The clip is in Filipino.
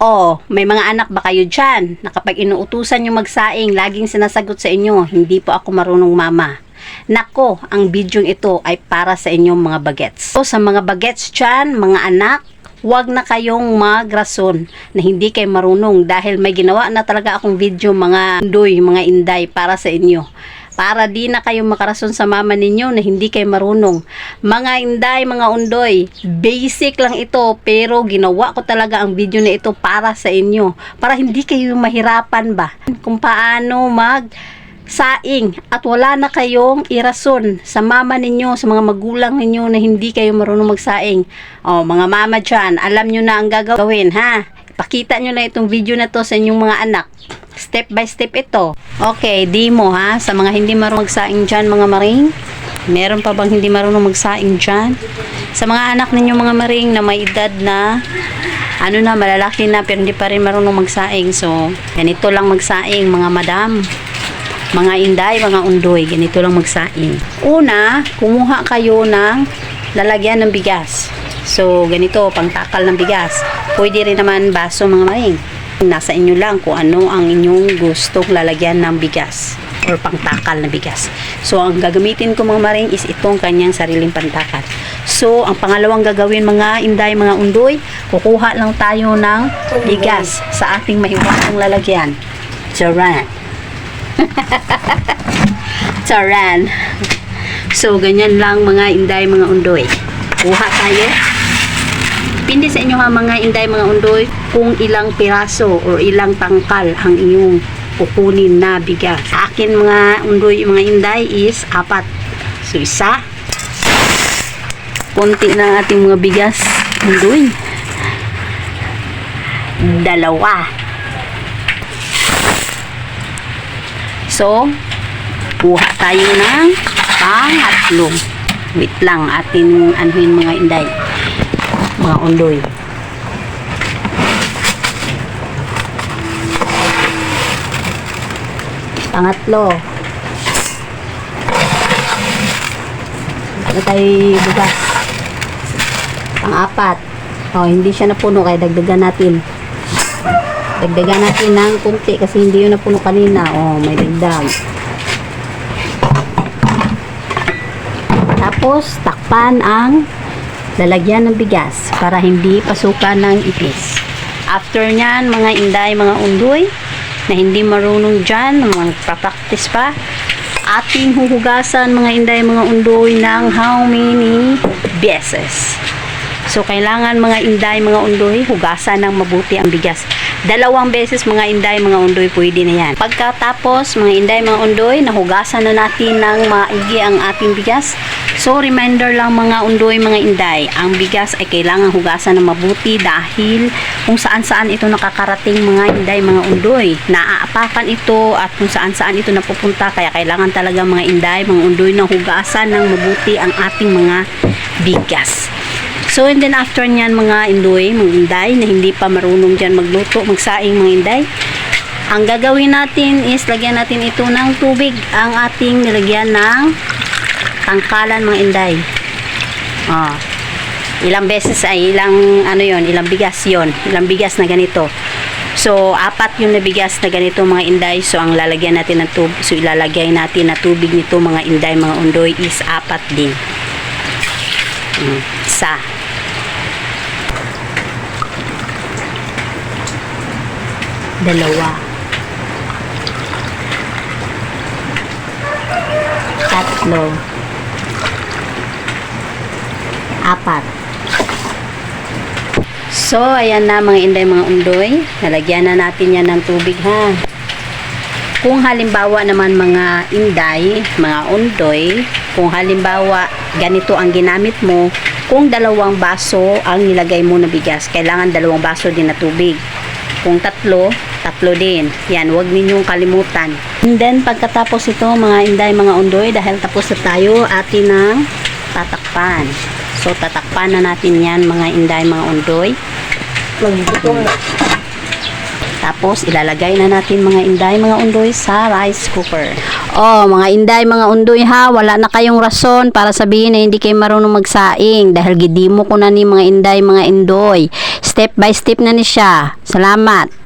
Oh, may mga anak ba kayo dyan na kapag inuutusan yung magsaing, laging sinasagot sa inyo, hindi po ako marunong mama. Nako, ang bidyong ito ay para sa inyong mga bagets. So, sa mga bagets dyan, mga anak, huwag na kayong magrason na hindi kayo marunong dahil may ginawa na talaga akong video mga undoy, mga inday para sa inyo para di na kayo makarason sa mama ninyo na hindi kayo marunong. Mga inday, mga undoy, basic lang ito pero ginawa ko talaga ang video na ito para sa inyo. Para hindi kayo mahirapan ba kung paano mag saing at wala na kayong irason sa mama ninyo, sa mga magulang ninyo na hindi kayo marunong magsaing. O, mga mama dyan, alam nyo na ang gagawin, ha? Pakita nyo na itong video na to sa inyong mga anak. Step by step ito. Okay, di mo ha, sa mga hindi marunong magsaing dyan, mga maring. Meron pa bang hindi marunong magsaing dyan? Sa mga anak ninyo mga maring na may edad na ano na, malalaki na pero hindi pa rin marunong magsaing. So, ganito lang magsaing mga madam mga inday, mga undoy, ganito lang magsaing. Una, kumuha kayo ng lalagyan ng bigas. So, ganito, pangtakal ng bigas. Pwede rin naman baso mga maring. Nasa inyo lang kung ano ang inyong gustong lalagyan ng bigas or pangtakal na bigas. So, ang gagamitin ko mga maring is itong kanyang sariling pantakal. So, ang pangalawang gagawin mga inday, mga undoy, kukuha lang tayo ng bigas sa ating mahiwagang lalagyan. Charan. Charan. So, ganyan lang mga inday, mga undoy. Kuha tayo. Pindi sa inyo ha mga inday, mga undoy, kung ilang piraso or ilang tangkal ang inyong kukunin na bigas. Sa akin mga undoy, mga inday is apat. So, isa. Kunti na ang ating mga bigas, undoy. Dalawa. So, kuha tayo ng pangatlo. Wait lang, atin anuhin mga inday. Mga undoy. Pangatlo. Ano tayo bugas? Pang-apat. Oh, hindi siya napuno kaya dagdagan natin. Dagdagan natin ng kunti kasi hindi yun napuno kanina. Oh, may dagdag. Tapos, takpan ang lalagyan ng bigas para hindi pasukan ng ipis. After nyan, mga inday, mga undoy, na hindi marunong dyan, magpa-practice pa, ating huhugasan mga inday, mga undoy ng how many beses. So, kailangan mga inday, mga undoy, hugasan ng mabuti ang bigas. Dalawang beses mga inday, mga undoy, pwede na yan. Pagkatapos, mga inday, mga undoy, nahugasan na natin ng maigi ang ating bigas. So, reminder lang mga undoy, mga inday, ang bigas ay kailangan hugasan ng mabuti dahil kung saan-saan ito nakakarating mga inday, mga undoy. Naaapakan ito at kung saan-saan ito napupunta. Kaya kailangan talaga mga inday, mga undoy na hugasan ng mabuti ang ating mga bigas. So, and then after nyan mga indoy, mga inday, na hindi pa marunong dyan magluto, magsaing mga inday, ang gagawin natin is lagyan natin ito ng tubig, ang ating nilagyan ng tangkalan mga inday. Ah, ilang beses ay ilang ano yon, ilang bigas yon, ilang bigas na ganito. So, apat yung na bigas na ganito mga inday. So, ang lalagyan natin ng tubig, so ilalagay natin na tubig nito mga inday, mga undoy is apat din. Mm, isa. Dalawa. Tatlo. Apat. So, ayan na mga inday, mga undoy. Nalagyan na natin yan ng tubig ha. Kung halimbawa naman mga inday, mga undoy, kung halimbawa ganito ang ginamit mo, kung dalawang baso ang nilagay mo na bigas, kailangan dalawang baso din na tubig. Kung tatlo, tatlo din. Yan, huwag ninyong kalimutan. And then, pagkatapos ito, mga inday, mga undoy, dahil tapos na tayo, atin ng tatakpan. So, tatakpan na natin yan, mga inday, mga undoy. Tapos, ilalagay na natin mga inday, mga undoy sa rice cooker. Oh, mga inday, mga undoy ha, wala na kayong rason para sabihin na hindi kayo marunong magsaing dahil gidimo ko na ni mga inday, mga indoy. Step by step na ni siya. Salamat.